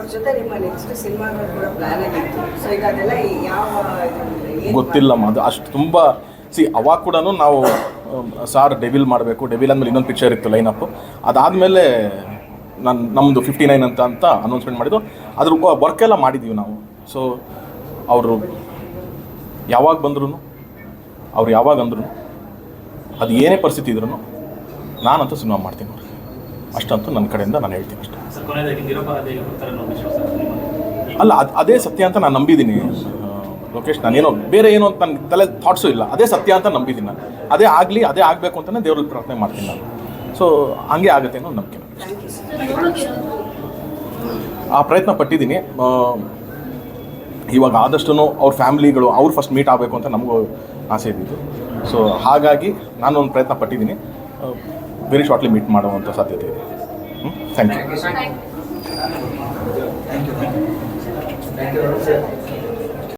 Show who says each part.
Speaker 1: ಅವ್ರ ಜೊತೆ
Speaker 2: ಗೊತ್ತಿಲ್ಲಮ್ಮ ಅದು ಅಷ್ಟು ತುಂಬ ಸಿ ಅವಾಗ ಕೂಡ ನಾವು ಸಾರ್ ಡೆವಿಲ್ ಮಾಡಬೇಕು. ಡೆವಿಲ್ ಅಂದಮೇಲೆ ಇನ್ನೊಂದು ಪಿಕ್ಚರ್ ಇತ್ತು ಲೈನಪ್ಪು ಅದಾದಮೇಲೆ ನಾನು ನಮ್ಮದು ಫಿಫ್ಟಿ ನೈನ್ ಅಂತ ಅಂತ ಅನೌನ್ಸ್ಮೆಂಟ್ ಮಾಡಿದ್ದು ಅದ್ರ ವರ್ಕ್ ಎಲ್ಲ ಮಾಡಿದ್ದೀವಿ ನಾವು. ಸೊ ಅವರು ಯಾವಾಗ ಬಂದ್ರು ಅವ್ರು ಯಾವಾಗ ಅಂದ್ರು ಅದು ಏನೇ ಪರಿಸ್ಥಿತಿ ಇದ್ರೂ ನಾನಂತೂ ಸಿನಿಮಾ ಮಾಡ್ತೀನಿ ಅಷ್ಟಂತೂ ನನ್ನ ಕಡೆಯಿಂದ ನಾನು ಹೇಳ್ತೀನಿ ಅಷ್ಟೇ? ಅಲ್ಲ ಅದು ಅದೇ ಸತ್ಯ ಅಂತ ನಾನು ನಂಬಿದ್ದೀನಿ. ಲೋಕೇಶ್ ನಾನೇನೋ ಬೇರೆ ಏನೋ ಅಂತ ನನ್ನ ತಲೆ ಥಾಟ್ಸು ಇಲ್ಲ. ಅದೇ ಸತ್ಯ ಅಂತ ನಂಬಿದ್ದೀನಿ ನಾನು. ಅದೇ ಆಗಲಿ ಅದೇ ಆಗಬೇಕು ಅಂತಲೇ ದೇವ್ರಲ್ಲಿ ಪ್ರಾರ್ಥನೆ ಮಾಡ್ತೀನಿ ನಾನು. ಸೊ ಹಂಗೆ ಆಗುತ್ತೆ ಅನ್ನೋ ನಂಬಿಕೆ ನನಗೆ. ಆ ಪ್ರಯತ್ನ ಪಟ್ಟಿದ್ದೀನಿ. ಇವಾಗ ಆದಷ್ಟು ಅವ್ರ ಫ್ಯಾಮಿಲಿಗಳು ಅವ್ರು ಫಸ್ಟ್ ಮೀಟ್ ಆಗಬೇಕು ಅಂತ ನಮಗೂ ಆಸೆ ಇದ್ದಿತ್ತು ಸೊ ಹಾಗಾಗಿ ನಾನು ಒಂದು ಪ್ರಯತ್ನ ಪಟ್ಟಿದ್ದೀನಿ. ವೆರಿ ಶಾರ್ಟ್ಲಿ ಮೀಟ್ ಮಾಡುವಂಥ ಸಾಧ್ಯತೆ ಇದೆ.
Speaker 3: Thank you